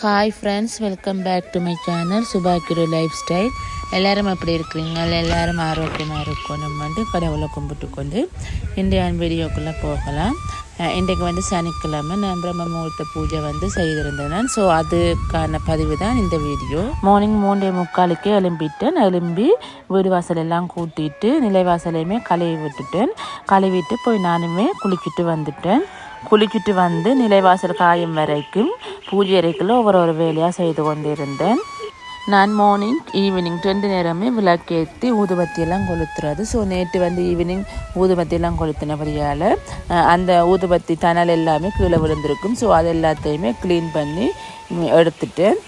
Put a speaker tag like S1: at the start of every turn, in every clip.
S1: Hi friends welcome back to my channel சுபாக்கிரு lifestyle எல்லோரும் அப்படி இருக்கிறீங்க? எல்லாரும் ஆரோக்கியமாக இருக்கணும் வந்து கடவுளை கும்பிட்டு கொண்டு இன்றைய வீடியோக்குள்ளே போகலாம். இன்றைக்கு வந்து சனிக்கிழமை நான் பிரம்ம முகூர்த்த பூஜை வந்து செய்திருந்தேன். ஸோ அதுக்கான பதிவு தான் இந்த வீடியோ. மார்னிங் மூன்றே முக்காலுக்கே எழும்பிட்டேன். எழும்பி வீடு வாசல் எல்லாம் கூட்டிட்டு நிலைவாசலையுமே கழுவி விட்டுட்டேன். கழுவிட்டு போய் நானுமே குளிச்சுட்டு வந்துட்டேன். குளிச்சுட்டு வந்து நிலைவாசல் காயும் வரைக்கும் பூஜை அறைக்குள்ள ஒவ்வொரு ஒரு வேலையாக செய்து கொண்டிருந்தேன். நான் மார்னிங் ஈவினிங் ரெண்டு நேரமே விளக்கேற்றி ஊதுபத்தியெல்லாம் கொளுத்துறது. ஸோ நேற்று வந்து ஈவினிங் ஊதுபத்தியெல்லாம் கொளுத்தினபடியால் அந்த ஊதுபத்தி தணல் எல்லாமே கீழே விழுந்திருக்கும். ஸோ அது எல்லாத்தையுமே க்ளீன் பண்ணி எடுத்துட்டேன்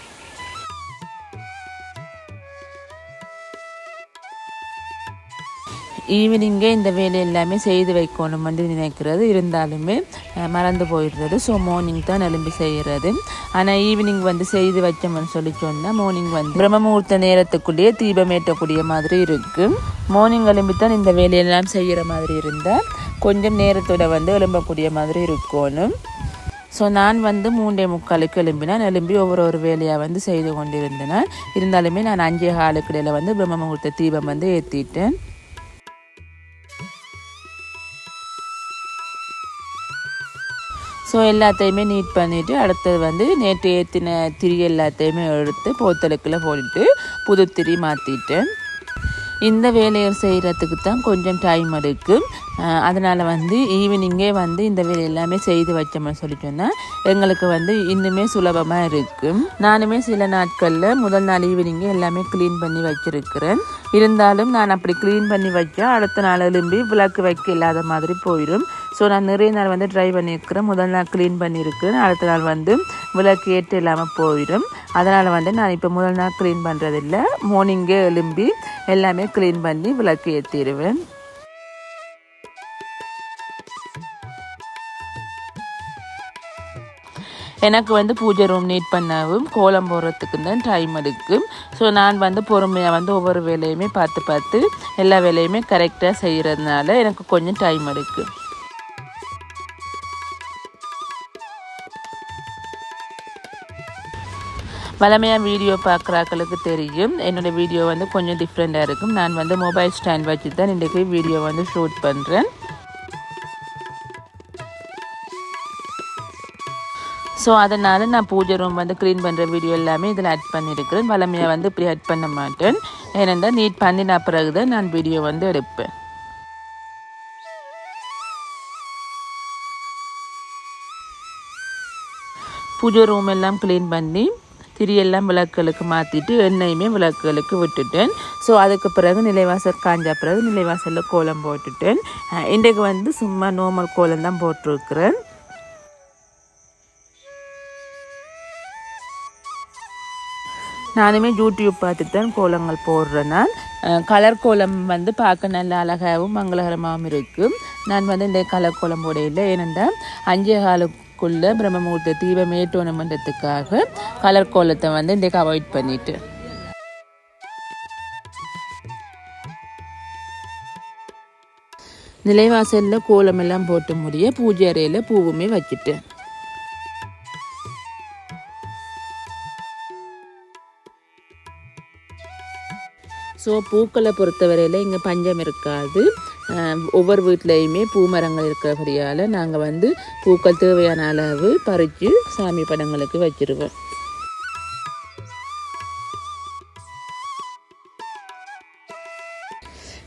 S1: ஈவினிங்கே இந்த வேலை எல்லாமே செய்து வைக்கணும் வந்து நினைக்கிறது. இருந்தாலுமே மறந்து போயிடுறது. ஸோ மார்னிங் தான் எலும்பி செய்கிறது. ஆனால் ஈவினிங் வந்து செய்து வச்சோம்னு சொல்லி சொன்னால் மார்னிங் வந்து பிரம்ம முகூர்த்த நேரத்துக்குள்ளேயே தீபம் ஏற்றக்கூடிய மாதிரி இருக்கும் மார்னிங் எழும்பி தான் இந்த வேலையெல்லாம் செய்கிற மாதிரி இருந்தால் கொஞ்சம் நேரத்தோட வந்து எலும்பக்கூடிய மாதிரி இருக்கணும். ஸோ நான் வந்து மூன்றே முக்காலுக்கு எழும்பினேன் எழும்பி ஒவ்வொரு ஒரு வேலையாக வந்து செய்து கொண்டிருந்தேன். இருந்தாலுமே நான் அஞ்சே காலுக்கு வந்து பிரம்ம முகூர்த்த தீபம் வந்து ஏற்றிட்டேன் ஸோ எல்லாத்தையுமே நீட் பண்ணிவிட்டு அடுத்தது வந்து நேற்று ஏற்றின திரி எல்லாத்தையுமே எடுத்து போத்தலுக்குள்ளே போட்டுட்டு புது திரி மாற்றிட்டேன் இந்த வேலையை செய்கிறதுக்கு தான் கொஞ்சம் டைம் எடுக்கும் அதனால் வந்து ஈவினிங்கே வந்து இந்த வேலை எல்லாமே செய்து வச்சோம்னு சொல்லி சொன்னால் எங்களுக்கு வந்து இன்னுமே சுலபமாக இருக்கும் நானுமே சில நாட்களில் முதல் நாள் ஈவினிங்கே எல்லாமே க்ளீன் பண்ணி வச்சிருக்கிறேன். இருந்தாலும் நான் அப்படி க்ளீன் பண்ணி வச்சா அடுத்த நாள் எழும்பி விளக்கு வைக்க இல்லாத மாதிரி போயிடும் ஸோ நான் நிறைய நாள் வந்து ட்ரை பண்ணியிருக்கிறேன். முதல் நாள் க்ளீன் பண்ணியிருக்கிறேன். அடுத்த நாள் வந்து விளக்கு ஏற்று இல்லாமல் போயிடும். அதனால் வந்து நான் இப்போ முதல் நாள் க்ளீன் பண்ணுறதில்ல மார்னிங்கே எழும்பி எல்லாமே க்ளீன் பண்ணி விளக்கு ஏற்றிடுவேன் எனக்கு வந்து பூஜை ரூம் நீட் பண்ணவும் கோலம் போடுறதுக்கு தான் டைம் எடுக்கும் ஸோ நான் வந்து பொறுமையாக வந்து ஒவ்வொரு வேலையுமே பார்த்து பார்த்து எல்லா வேலையுமே கரெக்டாக செய்கிறதுனால எனக்கு கொஞ்சம் டைம் எடுக்கும் வளமையாக வீடியோ பார்க்குறாக்களுக்கு தெரியும். என்னோடய வீடியோ வந்து கொஞ்சம் டிஃப்ரெண்ட்டாக இருக்கும். நான் வந்து மொபைல் ஸ்டாண்ட் வச்சு தான் இன்றைக்கி வீடியோ வந்து ஷூட் பண்ணுறேன் ஸோ அதனால் நான் பூஜை ரூம் வந்து க்ளீன் பண்ணுற வீடியோ எல்லாமே இதில் ஆட் பண்ணியிருக்கிறேன் வளமையாக வந்து இப்படி ஆட் பண்ண மாட்டேன். ஏனென்றால் நீட் பண்ணின பிறகு தான் நான் வீடியோ வந்து எடுப்பேன். பூஜை ரூம் எல்லாம் க்ளீன் பண்ணி திரியெல்லாம் விளக்குகளுக்கு மாற்றிட்டு எண்ணெயுமே விளக்குகளுக்கு விட்டுட்டேன். ஸோ அதுக்கு பிறகு நிலைவாசல் காஞ்ச பிறகு நிலைவாசலில் கோலம் போட்டுட்டேன். இன்றைக்கு வந்து சும்மா நார்மல் கோலம் தான் போட்டிருக்கிறேன். நானுமே யூடியூப் பார்த்துட்டு தான் கோலங்கள் போடுறேன் நான் அஹ் கலர் கோலம் வந்து பார்க்க நல்ல அழகாகவும் மங்களகரமாகவும் இருக்கும். நான் வந்து இந்த கலர் கோலம் போடையில் ஏனென்றால் அஞ்சே காலுக்குள்ளே பிரம்ம பிரம்மமூர்த்தி தீபம் ஏற்றணுமன்றதுக்காக கலர் கோலத்தை வந்து இன்றைக்கு அவாய்ட் பண்ணிட்டு. நிலைவாசலில் கோலம் எல்லாம் போட்டு முடிய பூஜை அறையில் பூவுமே வச்சுட்டு. ஸோ பூக்களை பொறுத்தவரையில் இங்கே பஞ்சம் இருக்காது. ஒவ்வொரு வீட்லேயுமே பூ மரங்கள் இருக்கிறபடியால் நாங்கள் வந்து பூக்கள் தேவையான அளவு பறித்து சாமி படங்களுக்கு வச்சிருவோம்.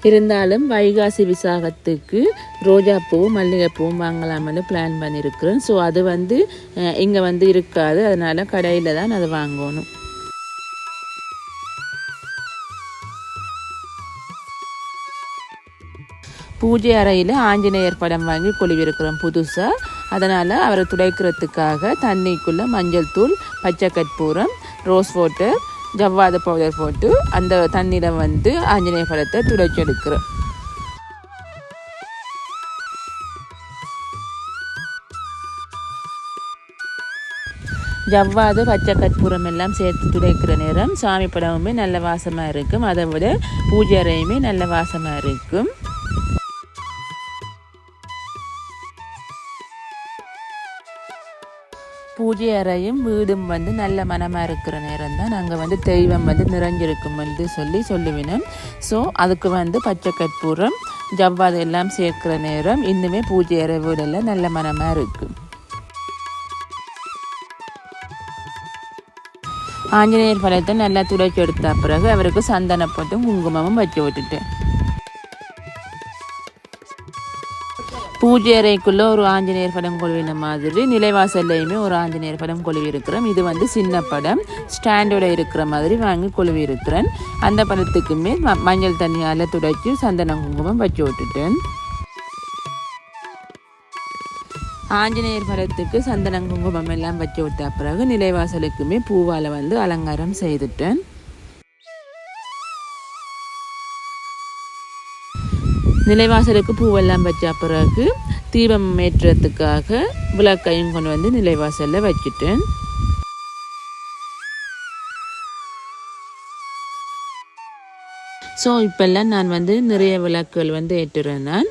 S1: இருந்தாலும் வைகாசி விசாகத்துக்கு ரோஜாப்பூவும் மல்லிகைப்பூவும் வாங்கலாம்னு பிளான் பண்ணியிருக்கிறோம் ஸோ அது வந்து இங்கே வந்து இருக்காது. அதனால் கடையில் தான் அதை வாங்கணும். பூஜை அறையில் ஆஞ்சநேயர் படம் வாங்கி கொழுவிருக்கிறோம் புதுசாக அதனால் அவரை துடைக்கிறதுக்காக தண்ணிக்குள்ளே மஞ்சள் தூள் பச்சை கற்பூரம் ரோஸ் வாட்டர் ஜவ்வாத பவுடர் போட்டு அந்த தண்ணியில் வந்து ஆஞ்சநேயர் படத்தை துடைச்சி எடுக்கிறோம் ஜவ்வாது பச்சை கற்பூரம் எல்லாம் சேர்த்து துடைக்கிற நேரம் சாமி படமுமே நல்ல வாசமாக இருக்கும். அதை விட பூஜை அறையுமே நல்ல வாசமாக இருக்கும். பூஜை அறையும் வீடும் வந்து நல்ல மனமாக இருக்கிற நேரம் தான் நாங்கள் வந்து தெய்வம் வந்து நிறைஞ்சிருக்கும் வந்து சொல்லி சொல்லுவினோம் ஸோ அதுக்கு வந்து பச்சை கற்பூரம் ஜவ்வாது எல்லாம் சேர்க்குற நேரம் இன்னுமே பூஜை அறை வீடெல்லாம் நல்ல மனமாக இருக்குது ஆஞ்சநேயர் பழத்தை நல்லா துடைச்சி எடுத்த பிறகு அவருக்கு சந்தன போட்டும் குங்குமமும் வச்சு விட்டுட்டேன். பூஜை அறைக்குள்ளே ஒரு ஆஞ்சநேயர் படம் கொழுவின மாதிரி நிலைவாசல்லையுமே ஒரு ஆஞ்சநேயர் படம் கொழுவி இருக்கிறோம் இது வந்து சின்ன படம் ஸ்டாண்டோட இருக்கிற மாதிரி வாங்கி கொழுவி இருக்கிறேன் அந்த படத்துக்குமே ம- மஞ்சள் தண்ணியால் துடைச்சி சந்தனம் குங்குமம் வச்சு விட்டுட்டேன் ஆஞ்சநேயர் படத்துக்கு சந்தனம் குங்குமம் எல்லாம் வச்சு விட்ட பிறகு நிலைவாசலுக்குமே பூவால் வந்து அலங்காரம் செய்துட்டேன். நிலைவாசலுக்கு பூவெல்லாம் வச்ச பிறகு தீபம் ஏற்றுறதுக்காக விளக்கையும் கொண்டு வந்து நிலைவாசலில் வச்சுட்டேன். ஸோ இப்போல்லாம் நான் வந்து நிறைய விளக்குகள் வந்து ஏற்றுறேன் நான்.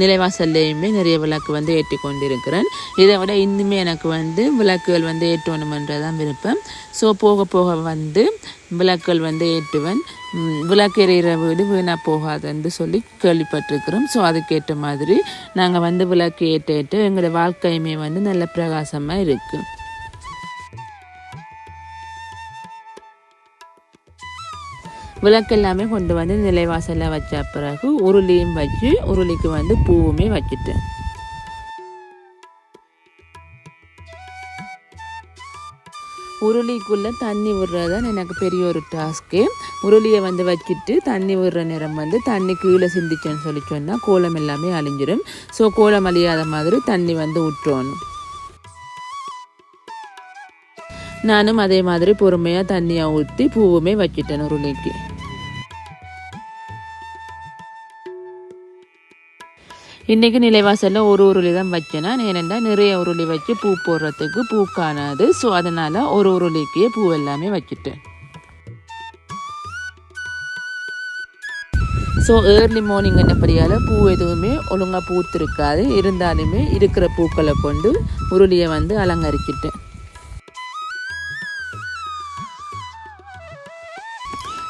S1: நிலைவாசல்லையுமே நிறைய விளக்கு வந்து ஏற்றி கொண்டிருக்கிறேன். இதை விட இன்னுமே எனக்கு வந்து விளக்குகள் வந்து ஏற்றணுமன்றதான் விருப்பம். ஸோ போக போக வந்து விளக்குகள் வந்து ஏற்றுவேன். விளக்கு எறிகிற வீடு வீணாக போகாதுன்னு சொல்லி கேள்விப்பட்டிருக்கிறோம். ஸோ அதுக்கேற்ற மாதிரி நாங்கள் வந்து விளக்கு ஏற்ற ஏற்ற எங்களோட வாழ்க்கையுமே வந்து நல்ல பிரகாசமாக இருக்குது விளக்கு எல்லாமே கொண்டு வந்து நிலைவாசலில் வச்ச பிறகு உருளியும் வச்சு உருளிக்கு வந்து பூவுமே வச்சுட்டேன் உருளிக்குள்ளே தண்ணி விடுறது தான் எனக்கு பெரிய ஒரு டாஸ்க்கு உருளியை வந்து வச்சுட்டு தண்ணி விடுற நேரம் வந்து தண்ணி கீழே சிந்திச்சேன்னு சொல்லி சொன்னால் கோலம் எல்லாமே அழிஞ்சிடும் ஸோ கோலம் அழியாத மாதிரி தண்ணி வந்து விட்டுறணும் நானும் அதே மாதிரி பொறுமையாக தண்ணியை ஊற்றி பூவுமே வச்சிட்டேன் உருளிக்கு. இன்றைக்கி நிலைவாசலில் ஒரு உருளி தான் வச்சேன்னா ஏனெண்டா நிறைய உருளி வச்சு பூ போடுறதுக்கு பூ காணாது. ஸோ அதனால் ஒரு உருளிக்கே பூ எல்லாமே வச்சுட்டேன். ஸோ ஏர்லி மார்னிங் என்னப்படியால் பூ எதுவுமே ஒழுங்காக பூத்திருக்காது. இருந்தாலுமே இருக்கிற பூக்களை கொண்டு உருளியை வந்து அலங்கரிக்கிட்டேன்.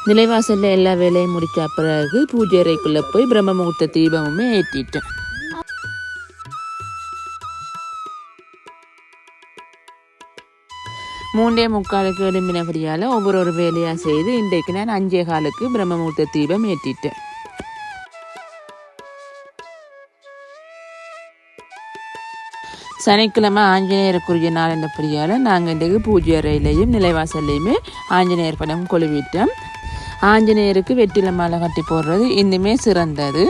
S1: நிலைவாசலில் எல்லா வேலையும் முடிச்ச பிறகு பூஜை அறைக்குள்ளே போய் பிரம்ம முகூர்த்த தீபமுமே ஏற்றிட்டேன் மூன்றே முக்காலுக்கு எழும்பினபடியால் ஒவ்வொரு ஒரு வேலையாக செய்து இன்றைக்கு நான் அஞ்சே காலுக்கு பிரம்மமூர்த்த தீபம் ஏற்றிட்டேன். சனிக்கிழமை ஆஞ்சநேயருக்குரிய நாள் என்றபடியால் நாங்கள் இன்றைக்கு பூஜை அறையிலையும் நிலைவாசல்லையுமே ஆஞ்சநேயர் படம் கொழுவிட்டோம். ஆஞ்சநேயருக்கு வெற்றில மாலை கட்டி போடுறது இன்னுமே சிறந்தது.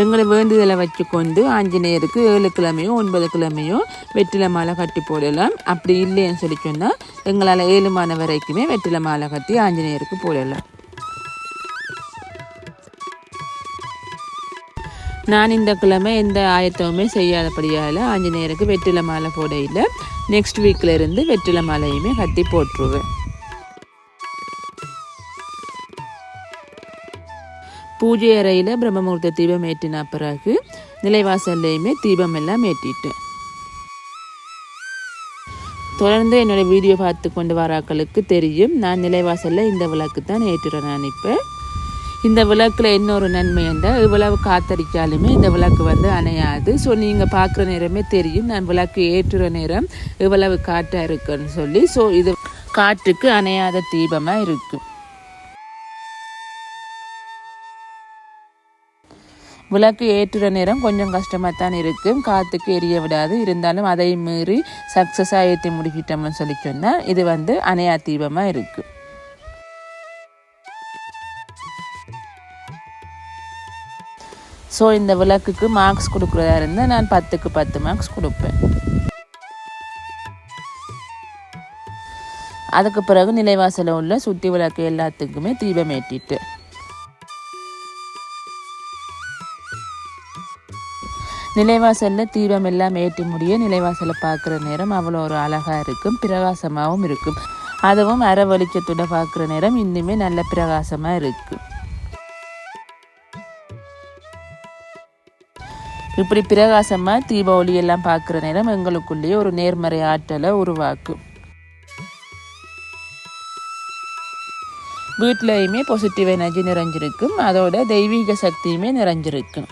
S1: எங்களை வேண்டுதலை வச்சுக்கொண்டு ஆஞ்சநேயருக்கு ஏழு கிழமையோ ஒன்பது கிழமையோ வெற்றிலை மாலை கட்டி போடலாம். அப்படி இல்லைன்னு சொல்லி சொன்னால் எங்களால் ஏழு மாத வரைக்குமே வெற்றிலை மாலை கட்டி ஆஞ்சநேயருக்கு போடலாம். நான் இந்த கிழமை எந்த ஆயத்தமுமே செய்யாதபடியால் ஆஞ்சநேயருக்கு வெற்றிலை மாலை போட இல்லை. நெக்ஸ்ட் வீக்கில் இருந்து வெற்றிலை மாலையுமே கட்டி போட்டுருவேன். பூஜை அறையில் பிரம்மமுகூர்த்த தீபம் ஏற்றின பிறகு நிலைவாசல்லையுமே தீபம் எல்லாம் ஏற்றிட்டேன் தொடர்ந்து என்னோட வீடியோ பார்த்து கொண்டு வராக்களுக்கு தெரியும். நான் நிலைவாசலில் இந்த விளக்கு தான் ஏற்றுறேன் நான் இப்போ. இந்த விளக்கில் இன்னொரு நன்மை என்றால் இவ்வளவு காத்தடிச்சாலுமே இந்த விளக்கு வந்து அணையாது. ஸோ நீங்கள் பார்க்குற நேரமே தெரியும். நான் விளக்கு ஏற்றுற நேரம் இவ்வளவு காற்றாக இருக்குன்னு சொல்லி. ஸோ இது காற்றுக்கு அணையாத தீபமாக இருக்கும் விளக்கு ஏற்றுற நேரம் கொஞ்சம் கஷ்டமாக தான் இருக்கும். காற்றுக்கு எரிய விடாது. இருந்தாலும் அதை மீறி சக்ஸஸாக ஏற்றி முடிக்கிட்டோம்னு சொல்லி சொன்னால் இது வந்து அணையா தீபமாக இருக்குது ஸோ இந்த விளக்குக்கு மார்க்ஸ் கொடுக்குறதா இருந்தால் நான் பத்துக்கு பத்து மார்க்ஸ் கொடுப்பேன். அதுக்கு பிறகு நிலைவாசலில் உள்ள சுற்றி விளக்கு எல்லாத்துக்குமே தீபம் ஏற்றிட்டு. நிலைவாசலில் தீபம் எல்லாம் ஏற்றி முடிய நிலைவாசலை பார்க்குற நேரம் அவ்வளோ ஒரு அழகாக இருக்கும். பிரகாசமாகவும் இருக்கும். அதுவும் அரை வெளிச்சத்தோட பார்க்குற நேரம் இன்னுமே நல்ல பிரகாசமாக இருக்கும் இப்படி பிரகாசமாக தீபாவளி எல்லாம் பார்க்குற நேரம் எங்களுக்குள்ளேயே ஒரு நேர்மறை ஆற்றலை உருவாக்கும். வீட்டிலையுமே பாசிட்டிவ் எனர்ஜி நிறைஞ்சிருக்கும். அதோட தெய்வீக சக்தியுமே நிறைஞ்சிருக்கும்.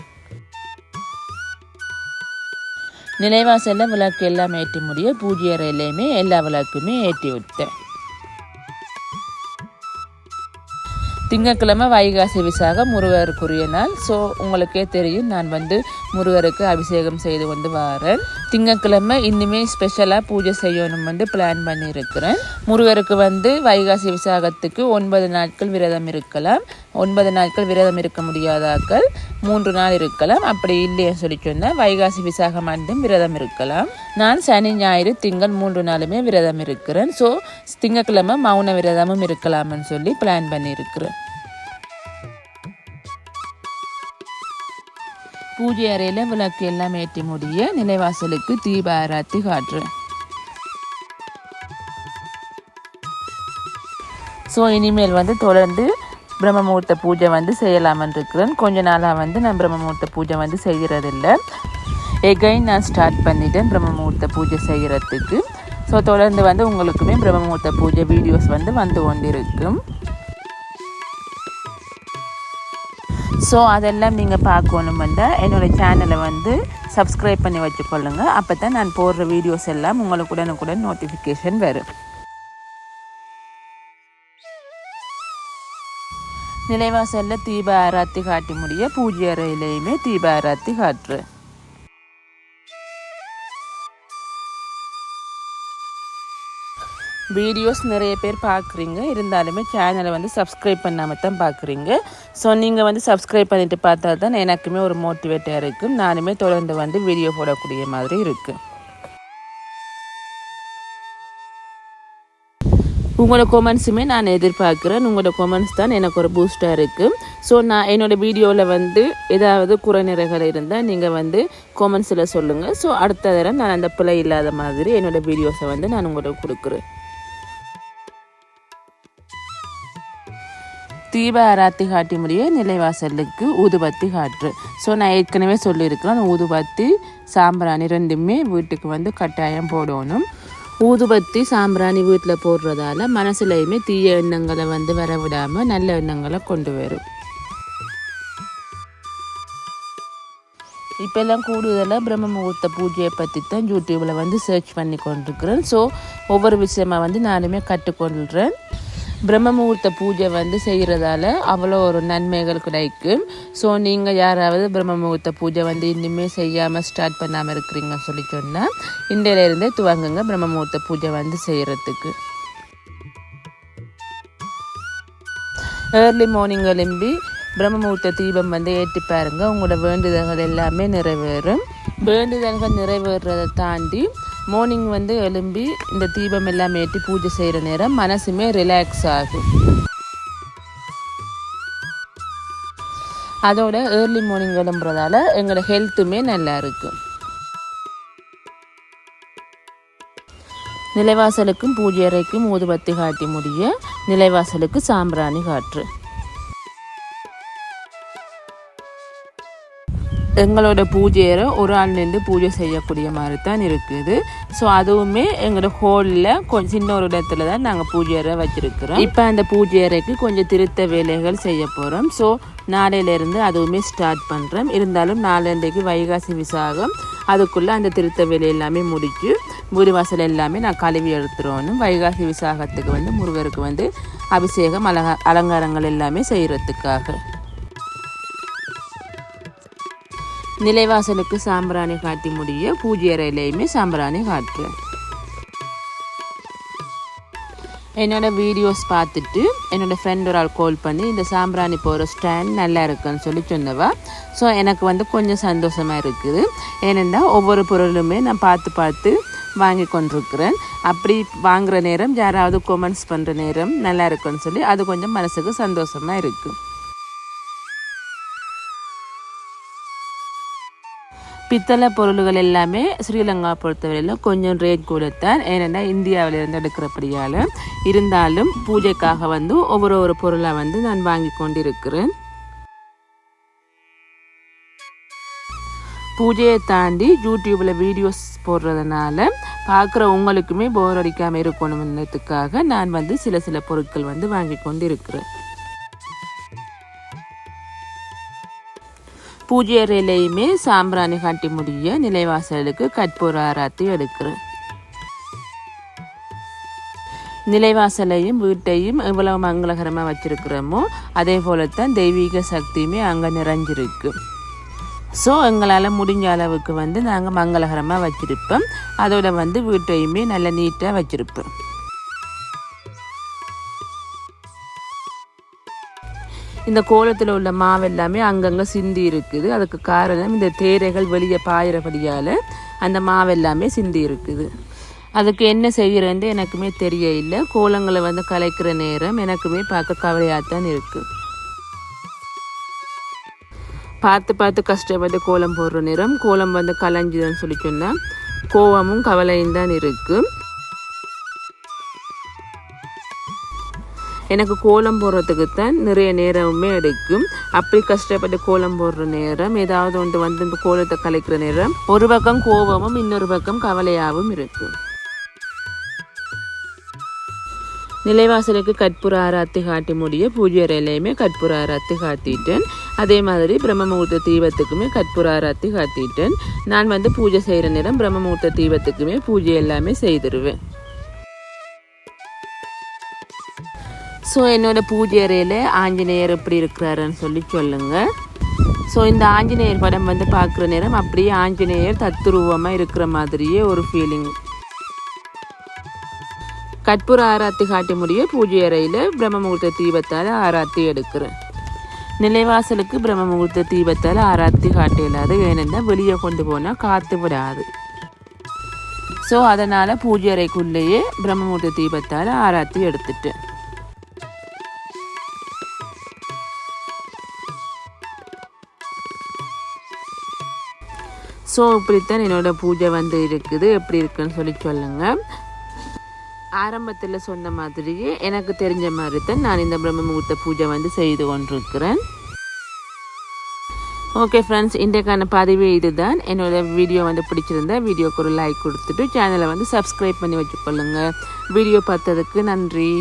S1: நிலைவாசலில் விளக்கு எல்லாம் ஏற்றி முடிய பூஜை அறையிலையுமே எல்லா விளக்குமே ஏற்றி விட்டேன். திங்கக்கிழமை வைகாசி விசாகம் முருகருக்குரிய நாள். ஸோ உங்களுக்கே தெரியும் நான் வந்து முருகருக்கு அபிஷேகம் செய்து கொண்டு வரேன். திங்கக்கிழமை இன்னுமே ஸ்பெஷலாக பூஜை செய்யணும் வந்து பிளான் பண்ணியிருக்கிறேன். முருகருக்கு வந்து வைகாசி விசாகத்துக்கு ஒன்பது நாட்கள் விரதம் இருக்கலாம். ஒன்பது நாட்கள் விரதம் இருக்க முடியாதாக்கள். மூன்று நாள் இருக்கலாம். அப்படி இல்லையே சொல்லி சொன்னால் வைகாசி விசாகம் மட்டும் விரதம் இருக்கலாம். நான் சனி ஞாயிறு திங்கள் மூன்று நாளுமே விரதம் இருக்கிறேன். ஸோ திங்கக்கிழமை மௌன விரதமும் இருக்கலாம்னு சொல்லி பிளான் பண்ணியிருக்கிறேன். பூஜை அறையில் விளக்கு எல்லாம் ஏற்றி முடிய நிலைவாசலுக்கு தீப ஆராத்தி காட்டுறேன் ஸோ இனிமேல் வந்து தொடர்ந்து பிரம்மமுகூர்த்த பூஜை வந்து செய்யலாமன் இருக்கிறேன் கொஞ்ச நாளாக வந்து நான் பிரம்மமுகூர்த்த பூஜை வந்து செய்கிறதில்ல. எகைன் நான் ஸ்டார்ட் பண்ணிட்டேன் பிரம்மமுகூர்த்த பூஜை செய்கிறதுக்கு. ஸோ தொடர்ந்து வந்து உங்களுக்குமே பிரம்மமுகூர்த்த பூஜை வீடியோஸ் வந்து வந்து கொண்டிருக்கும். ஸோ அதெல்லாம் நீங்கள் பார்க்கணுமெண்டா என்னோடய சேனலை வந்து சப்ஸ்கிரைப் பண்ணி வச்சுக்கொள்ளுங்க. அப்போ தான் நான் போடுற வீடியோஸ் எல்லாம் உங்களுக்கு உடனுக்குடன் நோட்டிஃபிகேஷன் வரும். நிலைவாசலில் தீப ஆராத்தி காட்டி முடிய பூஜை அறையிலையுமே தீப ஆராத்தி காட்டுறேன் வீடியோஸ் நிறைய பேர் பார்க்குறீங்க. இருந்தாலுமே சேனலை வந்து சப்ஸ்கிரைப் பண்ணாமல் தான் பார்க்குறீங்க. ஸோ நீங்கள் வந்து சப்ஸ்கிரைப் பண்ணிவிட்டு பார்த்தா தான் எனக்குமே ஒரு மோட்டிவேட்டாக இருக்கும். நானுமே தொடர்ந்து வந்து வீடியோ போடக்கூடிய மாதிரி இருக்குது உங்களோட கொமெண்ட்ஸுமே நான் எதிர்பார்க்குறேன். உங்களோட கொமெண்ட்ஸ் தான் எனக்கு ஒரு பூஸ்டாக இருக்குது ஸோ நான் என்னோடய வீடியோவில் வந்து ஏதாவது குறைநிறைகள் இருந்தால் நீங்கள் வந்து கொமெண்ட்ஸில் சொல்லுங்கள் ஸோ அடுத்த தடவை நான் அந்த பிழை இல்லாத மாதிரி என்னோடய வீடியோஸை வந்து நான் உங்களுக்கு கொடுக்குறேன். தீப ஆராத்தி காட்டி முடிய நிலைவாசலுக்கு ஊதுபத்தி காற்று. ஸோ நான் ஏற்கனவே சொல்லியிருக்கிறேன் ஊதுபத்தி சாம்பிராணி ரெண்டுமே வீட்டுக்கு வந்து கட்டாயம் போடணும். ஊதுபத்தி சாம்பிராணி வீட்டில் போடுறதால மனசுலையுமே தீய எண்ணங்களை வந்து வர விடாமல் நல்ல எண்ணங்களை கொண்டு வரும். இப்போல்லாம் கூடுதலாக பிரம்ம முகூர்த்த பூஜையை பற்றி தான் யூடியூப்பில் வந்து சர்ச் பண்ணி கொண்டிருக்கிறேன். ஸோ ஒவ்வொரு விஷயமாக வந்து நானுமே கற்றுக்கொள்கிறேன் பிரம்ம முகூர்த்த பூஜை வந்து செய்கிறதால அவ்வளோ ஒரு நன்மைகள் கிடைக்கும். ஸோ நீங்கள் யாராவது பிரம்ம முகூர்த்த பூஜை வந்து இன்னுமே செய்யாமல் ஸ்டார்ட் பண்ணாமல் இருக்கிறீங்கன்னு சொல்லி சொன்னால் இன்றையிலேருந்தே துவங்குங்க பிரம்ம முகூர்த்த பூஜை வந்து செய்கிறதுக்கு ஏர்லி மார்னிங் எலும்பி பிரம்ம முகூர்த்த தீபம் வந்து ஏற்றி பாருங்கள் உங்களோட வேண்டுதல்கள் எல்லாமே நிறைவேறும். வேண்டுதல்கள் நிறைவேறதை தாண்டி மார்னிங் வந்து எழும்பி இந்த தீபம் எல்லாம் ஏற்றி பூஜை செய்கிற நேரம் மனசுமே ரிலாக்ஸ் ஆகும். அதோட ஏர்லி மார்னிங் எழும்புறதால எங்களோட ஹெல்த்துமே நல்லா இருக்கும். நிலைவாசலுக்கும் பூஜை அறைக்கும் ஊதுபத்தி காட்டி முடிய நிலைவாசலுக்கு சாம்பிராணி காற்று. எங்களோட பூஜையரை ஒரு ஆள் நின்று பூஜை செய்யக்கூடிய மாதிரி தான் இருக்குது. ஸோ அதுவுமே எங்களோட ஹோலில் கொஞ்சம் சின்ன ஒரு இடத்துல தான் நாங்கள் பூஜையரை வச்சுருக்கிறோம். இப்போ அந்த பூஜையறைக்கு கொஞ்சம் திருத்த வேலைகள் செய்ய போகிறோம் ஸோ நாளையிலேருந்து அதுவுமே ஸ்டார்ட் பண்ணுறோம் இருந்தாலும் நாளைக்கு வைகாசி விசாகம் அதுக்குள்ளே அந்த திருத்த வேலை எல்லாமே முடிச்சு வீடு வாசல் எல்லாமே நான் கழுவி எடுத்துருவோம் வைகாசி விசாகத்துக்கு வந்து முருகருக்கு வந்து அபிஷேகம் அலங்க அலங்காரங்கள் எல்லாமே செய்கிறதுக்காக நிலைவாசலுக்கு சாம்பிராணி காட்டி முடிய பூஜை அறையிலையுமே சாம்பிராணி காட்டுறேன். என்னோடய வீடியோஸ் பார்த்துட்டு என்னோடய ஃப்ரெண்ட் ஒரு ஆள் கால் பண்ணி இந்த சாம்பிராணி போகிற ஸ்டாண்ட் நல்லா இருக்குன்னு சொல்லி சொன்னவா. ஸோ எனக்கு வந்து கொஞ்சம் சந்தோஷமாக இருக்குது. ஏனென்றால் ஒவ்வொரு பொருளுமே நான் பார்த்து பார்த்து வாங்கி கொண்டிருக்கிறேன். அப்படி வாங்குகிற நேரம் யாராவது கொமெண்ட்ஸ் பண்ணுற நேரம் நல்லா இருக்குன்னு சொல்லி அது கொஞ்சம் மனசுக்கு சந்தோஷமாக இருக்குது பித்தளை பொருள்கள் எல்லாமே ஸ்ரீலங்கா பொறுத்தவரையில கொஞ்சம் ரேட் கூடத்தான் ஏன்னா இந்தியாவிலிருந்து எடுக்கிறபடியால். இருந்தாலும் பூஜைக்காக வந்து ஒவ்வொரு ஒரு பொருளாக வந்து நான் வாங்கி கொண்டிருக்கிறேன். பூஜையை தாண்டி யூடியூப்பில் வீடியோஸ் போடுறதுனால பார்க்குற உங்களுக்குமே போர் அடிக்காமல் இருக்கணும்ன்றதுக்காக நான் வந்து சில சில பொருட்கள் வந்து வாங்கி கொண்டு இருக்கிறேன் பூஜை அறையிலையுமே சாம்பிராணி காட்டி முடிய நிலைவாசலுக்கு கற்பூர ஆராத்தி எடுக்கிறேன் நிலைவாசலையும் வீட்டையும் எவ்வளவு மங்களகரமாக வச்சிருக்கிறோமோ அதே போலத்தான் தெய்வீக சக்தியுமே அங்கே நிறைஞ்சிருக்கு. ஸோ எங்களால் முடிஞ்ச அளவுக்கு வந்து நாங்கள் மங்களகரமாக வச்சுருப்போம். அதோட வந்து வீட்டையுமே நல்ல நீட்டாக வச்சுருப்போம். இந்த கோலத்தில் உள்ள மாவு எல்லாமே அங்கங்கே சிந்தி இருக்குது. அதுக்கு காரணம் இந்த தேரைகள் வெளியே பாயிறபடியால் அந்த மாவு எல்லாமே சிந்தி இருக்குது. அதுக்கு என்ன செய்கிறேன்னு எனக்குமே தெரிய இல்லை கோலங்களை வந்து கலைக்கிற நேரம் எனக்குமே பார்க்க கவலையாக தான் இருக்குது பார்த்து பார்த்து கஷ்டப்பட்டு கோலம் போடுற நேரம் கோலம் வந்து கலைஞ்சுதுன்னு சொல்லி சொன்னால் கோவமும் கவலையும் தான் இருக்குது எனக்கு கோலம் போடுறதுக்கு தான் நிறைய நேரமுமே எடுக்கும். அப்படி கஷ்டப்பட்டு கோலம் போடுற நேரம் ஏதாவது ஒன்று வந்து இந்த கோலத்தை கலைக்கிற நேரம் ஒரு பக்கம் கோபமும் இன்னொரு பக்கம் கவலையாகவும் இருக்கும். நிலைவாசலுக்கு கற்பூர ஆராத்தி காட்டி முடிய பூஜை அறையிலையுமே கற்பூர ஆராத்தி காட்டிட்டேன். அதே மாதிரி பிரம்மமுகூர்த்த தீபத்துக்குமே கற்பூர ஆராத்தி காட்டிட்டேன். நான் வந்து பூஜை செய்கிற நேரம் பிரம்மமுகூர்த்த தீபத்துக்குமே பூஜை எல்லாமே செய்திருவேன். ஸோ என்னோட பூஜை அறையில் ஆஞ்சநேயர் எப்படி இருக்கிறாருன்னு சொல்லி சொல்லுங்கள் ஸோ இந்த ஆஞ்சநேயர் படம் வந்து பார்க்குற நேரம் அப்படியே ஆஞ்சநேயர் தத்துருவமாக இருக்கிற மாதிரியே ஒரு ஃபீலிங் கற்பூர ஆராத்தி காட்டி முடிய பூஜை அறையில் பிரம்ம முகூர்த்த தீபத்தால் ஆராத்தி எடுக்கிறேன். நிலைவாசலுக்கு பிரம்ம முகூர்த்த தீபத்தால் ஆராத்தி காட்ட இல்லாது ஏனென்றால் வெளியே கொண்டு போனால் காற்று விடாது. ஸோ அதனால் பூஜை அறைக்குள்ளேயே பிரம்ம முகூர்த்த தீபத்தால் ஆராத்தி எடுத்துட்டேன். ஸோ இப்படித்தான் என்னோடய பூஜை வந்து இருக்குது. எப்படி இருக்குன்னு சொல்லி சொல்லுங்கள் ஆரம்பத்தில் சொன்ன மாதிரியே எனக்கு தெரிஞ்ச மாதிரி தான் நான் இந்த பிரம்ம முகூர்த்த பூஜை வந்து செய்து கொண்டிருக்கிறேன். ஓகே ஃப்ரெண்ட்ஸ் இன்றைக்கான பதிவு இதுதான். என்னோட வீடியோ வந்து பிடிச்சிருந்தா வீடியோக்கு ஒரு லைக் கொடுத்துட்டு சேனலை வந்து சப்ஸ்கிரைப் பண்ணி வச்சுக்கொள்ளுங்க. வீடியோ பார்த்ததுக்கு நன்றி.